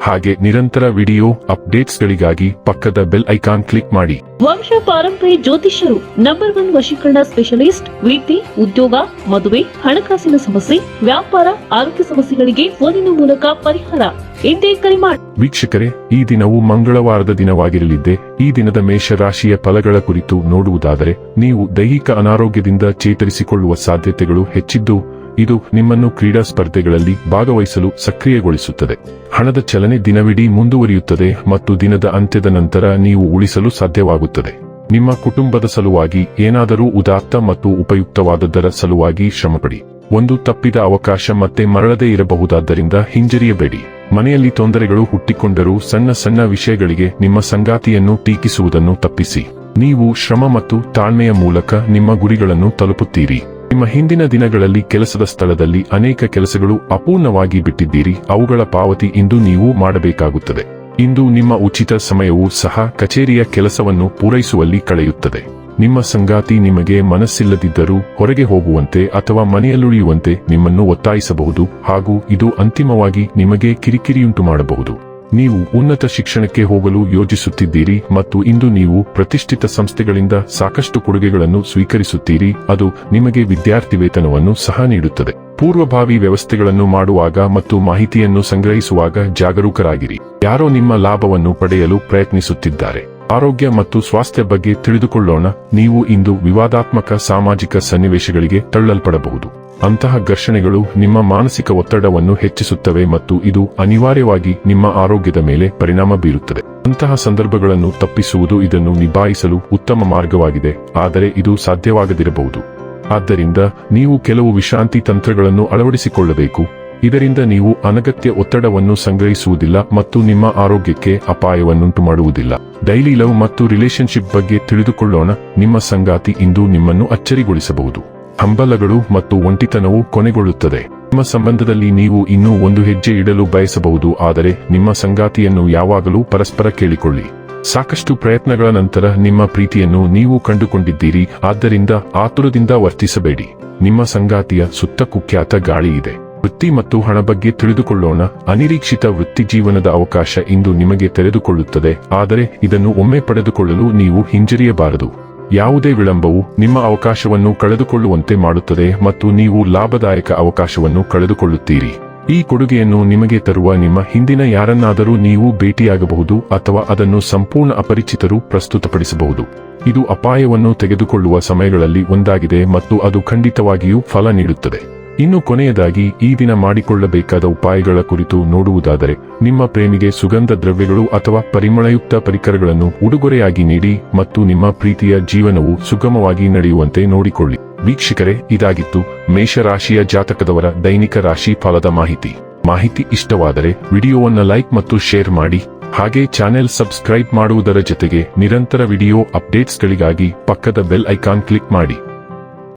ಹಾಗೆ ನಿರಂತರ ವಿಡಿಯೋ ಅಪ್ಡೇಟ್ಸ್ಗಳಿಗಾಗಿ ಪಕ್ಕದ ಬೆಲ್ ಐಕಾನ್ ಕ್ಲಿಕ್ ಮಾಡಿ. ವಂಶ ಪಾರಂಪರಿ ಜ್ಯೋತಿಷ್ಯರು ನಂಬರ್ ಒನ್ ವಶೀಕರಣ ಸ್ಪೆಷಲಿಸ್ಟ್ ವೃತ್ತಿ ಉದ್ಯೋಗ ಮದುವೆ ಹಣಕಾಸಿನ ಸಮಸ್ಯೆ ವ್ಯಾಪಾರ ಆರೋಗ್ಯ ಸಮಸ್ಯೆಗಳಿಗೆ ಫೋನಿನ ಮೂಲಕ ಪರಿಹಾರ. ಎಂದೇ ಕರೆ ಮಾಡಿ ವೀಕ್ಷಕರೇ ಈ ದಿನವು ಮಂಗಳವಾರದ ದಿನವಾಗಿರಲಿದ್ದೆ ಈ ದಿನದ ಮೇಷರಾಶಿಯ ಫಲಗಳ ಕುರಿತು ನೋಡುವುದಾದರೆ ನೀವು ದೈಹಿಕ ಅನಾರೋಗ್ಯದಿಂದ ಚೇತರಿಸಿಕೊಳ್ಳುವ ಸಾಧ್ಯತೆಗಳು ಹೆಚ್ಚಿದ್ದು ಇದು ನಿಮ್ಮನ್ನು ಕ್ರೀಡಾ ಸ್ಪರ್ಧೆಗಳಲ್ಲಿ ಭಾಗವಹಿಸಲು ಸಕ್ರಿಯಗೊಳಿಸುತ್ತದೆ. ಹಣದ ಚಲನೆ ದಿನವಿಡೀ ಮುಂದುವರಿಯುತ್ತದೆ ಮತ್ತು ದಿನದ ಅಂತ್ಯದ ನಂತರ ನೀವು ಉಳಿಸಲು ಸಾಧ್ಯವಾಗುತ್ತದೆ. ನಿಮ್ಮ ಕುಟುಂಬದ ಸಲುವಾಗಿ ಏನಾದರೂ ಉದಾತ್ತ ಮತ್ತು ಉಪಯುಕ್ತವಾದದ್ದರ ಸಲುವಾಗಿ ಶ್ರಮಪಡಿ. ಒಂದು ತಪ್ಪಿದ ಅವಕಾಶ ಮತ್ತೆ ಮರಳದೇ ಇರಬಹುದಾದ್ದರಿಂದ ಹಿಂಜರಿಯಬೇಡಿ. ಮನೆಯಲ್ಲಿ ತೊಂದರೆಗಳು ಹುಟ್ಟಿಕೊಂಡರೂ ಸಣ್ಣ ಸಣ್ಣ ವಿಷಯಗಳಿಗೆ ನಿಮ್ಮ ಸಂಗಾತಿಯನ್ನು ಟೀಕಿಸುವುದನ್ನು ತಪ್ಪಿಸಿ. ನೀವು ಶ್ರಮ ಮತ್ತು ತಾಳ್ಮೆಯ ಮೂಲಕ ನಿಮ್ಮ ಗುರಿಗಳನ್ನು ತಲುಪುತ್ತೀರಿ. ನಿಮ್ಮ ಹಿಂದಿನ ದಿನಗಳಲ್ಲಿ ಕೆಲಸದ ಸ್ಥಳದಲ್ಲಿ ಅನೇಕ ಕೆಲಸಗಳು ಅಪೂರ್ಣವಾಗಿ ಬಿಟ್ಟಿದ್ದೀರಿ, ಅವುಗಳ ಪಾವತಿ ಇಂದು ನೀವು ಮಾಡಬೇಕಾಗುತ್ತದೆ. ಇಂದು ನಿಮ್ಮ ಉಚಿತ ಸಮಯವೂ ಸಹ ಕಚೇರಿಯ ಕೆಲಸವನ್ನು ಪೂರೈಸುವಲ್ಲಿ ಕಳೆಯುತ್ತದೆ. ನಿಮ್ಮ ಸಂಗಾತಿ ನಿಮಗೆ ಮನಸ್ಸಿಲ್ಲದಿದ್ದರೂ ಹೊರಗೆ ಹೋಗುವಂತೆ ಅಥವಾ ಮನೆಯಲ್ಲುಳಿಯುವಂತೆ ನಿಮ್ಮನ್ನು ಒತ್ತಾಯಿಸಬಹುದು ಹಾಗೂ ಇದು ಅಂತಿಮವಾಗಿ ನಿಮಗೆ ಕಿರಿಕಿರಿಯುಂಟು ಮಾಡಬಹುದು ನೀವು ಉನ್ನತ ಶಿಕ್ಷಣಕ್ಕೆ ಹೋಗಲು ಯೋಜಿಸುತ್ತಿದ್ದೀರಿ ಮತ್ತು ಇಂದು ನೀವು ಪ್ರತಿಷ್ಠಿತ ಸಂಸ್ಥೆಗಳಿಂದ ಸಾಕಷ್ಟು ಕೊಡುಗೆಗಳನ್ನು ಸ್ವೀಕರಿಸುತ್ತೀರಿ, ಅದು ನಿಮಗೆ ವಿದ್ಯಾರ್ಥಿ ವೇತನವನ್ನು ಸಹ ನೀಡುತ್ತದೆ. ಪೂರ್ವಭಾವಿ ವ್ಯವಸ್ಥೆಗಳನ್ನು ಮಾಡುವಾಗ ಮತ್ತು ಮಾಹಿತಿಯನ್ನು ಸಂಗ್ರಹಿಸುವಾಗ ಜಾಗರೂಕರಾಗಿರಿ. ಯಾರೋ ನಿಮ್ಮ ಲಾಭವನ್ನು ಪಡೆಯಲು ಪ್ರಯತ್ನಿಸುತ್ತಿದ್ದಾರೆ. ಆರೋಗ್ಯ ಮತ್ತು ಸ್ವಾಸ್ಥ್ಯ ಬಗ್ಗೆ ತಿಳಿದುಕೊಳ್ಳೋಣ. ನೀವು ಇಂದು ವಿವಾದಾತ್ಮಕ ಸಾಮಾಜಿಕ ಸನ್ನಿವೇಶಗಳಿಗೆ ತಳ್ಳಲ್ಪಡಬಹುದು. ಅಂತಹ ಘರ್ಷಣೆಗಳು ನಿಮ್ಮ ಮಾನಸಿಕ ಒತ್ತಡವನ್ನು ಹೆಚ್ಚಿಸುತ್ತವೆ ಮತ್ತು ಇದು ಅನಿವಾರ್ಯವಾಗಿ ನಿಮ್ಮ ಆರೋಗ್ಯದ ಮೇಲೆ ಪರಿಣಾಮ ಬೀರುತ್ತದೆ. ಅಂತಹ ಸಂದರ್ಭಗಳನ್ನು ತಪ್ಪಿಸುವುದು ಇದನ್ನು ನಿಭಾಯಿಸಲು ಉತ್ತಮ ಮಾರ್ಗವಾಗಿದೆ, ಆದರೆ ಇದು ಸಾಧ್ಯವಾಗದಿರಬಹುದು. ಆದ್ದರಿಂದ ನೀವು ಕೆಲವು ವಿಶ್ರಾಂತಿ ತಂತ್ರಗಳನ್ನು ಅಳವಡಿಸಿಕೊಳ್ಳಬೇಕು. ಇದರಿಂದ ನೀವು ಅನಗತ್ಯ ಒತ್ತಡವನ್ನು ಸಂಗ್ರಹಿಸುವುದಿಲ್ಲ ಮತ್ತು ನಿಮ್ಮ ಆರೋಗ್ಯಕ್ಕೆ ಅಪಾಯವನ್ನುಂಟು ಮಾಡುವುದಿಲ್ಲ ಡೈಲಿ ಲವ್ ಮತ್ತು ರಿಲೇಶನ್ಶಿಪ್ ಬಗ್ಗೆ ತಿಳಿದುಕೊಳ್ಳೋಣ, ನಿಮ್ಮ ಸಂಗಾತಿ ಇಂದು ನಿಮ್ಮನ್ನು ಅಚ್ಚರಿಗೊಳಿಸಬಹುದು. ಹಂಬಲಗಳು ಮತ್ತು ಒಂಟಿತನವು ಕೊನೆಗೊಳ್ಳುತ್ತದೆ. ನಿಮ್ಮ ಸಂಬಂಧದಲ್ಲಿ ನೀವು ಇನ್ನೂ ಒಂದು ಹೆಜ್ಜೆ ಇಡಲು ಬಯಸಬಹುದು, ಆದರೆ ನಿಮ್ಮ ಸಂಗಾತಿಯನ್ನು ಯಾವಾಗಲೂ ಪರಸ್ಪರ ಕೇಳಿಕೊಳ್ಳಿ. ಸಾಕಷ್ಟು ಪ್ರಯತ್ನಗಳ ನಂತರ ನಿಮ್ಮ ಪ್ರೀತಿಯನ್ನು ನೀವು ಕಂಡುಕೊಂಡಿದ್ದೀರಿ, ಆದ್ದರಿಂದ ಆತುರದಿಂದ ವರ್ತಿಸಬೇಡಿ. ನಿಮ್ಮ ಸಂಗಾತಿಯ ಸುತ್ತ ಕುಖ್ಯಾತ ಗಾಳಿ ಇದೆ. ವೃತ್ತಿ ಮತ್ತು ಹಣ ಬಗ್ಗೆ ತಿಳಿದುಕೊಳ್ಳೋಣ. ಅನಿರೀಕ್ಷಿತ ವೃತ್ತಿ ಜೀವನದ ಅವಕಾಶ ಇಂದು ನಿಮಗೆ ತೆರೆದುಕೊಳ್ಳುತ್ತದೆ, ಆದರೆ ಇದನ್ನು ಒಮ್ಮೆ ಪಡೆದುಕೊಳ್ಳಲು ನೀವು ಹಿಂಜರಿಯಬಾರದು. ಯಾವುದೇ ವಿಳಂಬವು ನಿಮ್ಮ ಅವಕಾಶವನ್ನು ಕಳೆದುಕೊಳ್ಳುವಂತೆ ಮಾಡುತ್ತದೆ ಮತ್ತು ನೀವು ಲಾಭದಾಯಕ ಅವಕಾಶವನ್ನು ಕಳೆದುಕೊಳ್ಳುತ್ತೀರಿ. ಈ ಕೊಡುಗೆಯನ್ನು ನಿಮಗೆ ತರುವ ನಿಮ್ಮ ಹಿಂದಿನ ಯಾರನ್ನಾದರೂ ನೀವು ಭೇಟಿಯಾಗಬಹುದು ಅಥವಾ ಅದನ್ನು ಸಂಪೂರ್ಣ ಅಪರಿಚಿತರು ಪ್ರಸ್ತುತಪಡಿಸಬಹುದು. ಇದು ಅಪಾಯವನ್ನು ತೆಗೆದುಕೊಳ್ಳುವ ಸಮಯಗಳಲ್ಲಿ ಒಂದಾಗಿದೆ ಮತ್ತು ಅದು ಖಂಡಿತವಾಗಿಯೂ ಫಲ ನೀಡುತ್ತದೆ. ಇನ್ನು ಕೊನೆಯದಾಗಿ ಈ ದಿನ ಮಾಡಿಕೊಳ್ಳಬೇಕಾದ ಉಪಾಯಗಳ ಕುರಿತು ನೋಡುವುದಾದರೆ, ನಿಮ್ಮ ಪ್ರೇಮಿಗೆ ಸುಗಂಧ ದ್ರವ್ಯಗಳು ಅಥವಾ ಪರಿಮಳಯುಕ್ತ ಪರಿಕರಗಳನ್ನು ಉಡುಗೊರೆಯಾಗಿ ನೀಡಿ ಮತ್ತು ನಿಮ್ಮ ಪ್ರೀತಿಯ ಜೀವನವು ಸುಗಮವಾಗಿ ನಡೆಯುವಂತೆ ನೋಡಿಕೊಳ್ಳಿ. ವೀಕ್ಷಕರೇ, ಇದಾಗಿತ್ತು ಮೇಷರಾಶಿಯ ಜಾತಕದವರ ದೈನಿಕ ರಾಶಿ ಫಲದ ಮಾಹಿತಿ. ಮಾಹಿತಿ ಇಷ್ಟವಾದರೆ ವಿಡಿಯೋವನ್ನು ಲೈಕ್ ಮತ್ತು ಶೇರ್ ಮಾಡಿ, ಹಾಗೆ ಚಾನೆಲ್ ಸಬ್ಸ್ಕ್ರೈಬ್ ಮಾಡುವುದರ ಜೊತೆಗೆ ನಿರಂತರ ವಿಡಿಯೋ ಅಪ್ಡೇಟ್ಸ್ಗಳಿಗಾಗಿ ಪಕ್ಕದ ಬೆಲ್ ಐಕಾನ್ ಕ್ಲಿಕ್ ಮಾಡಿ.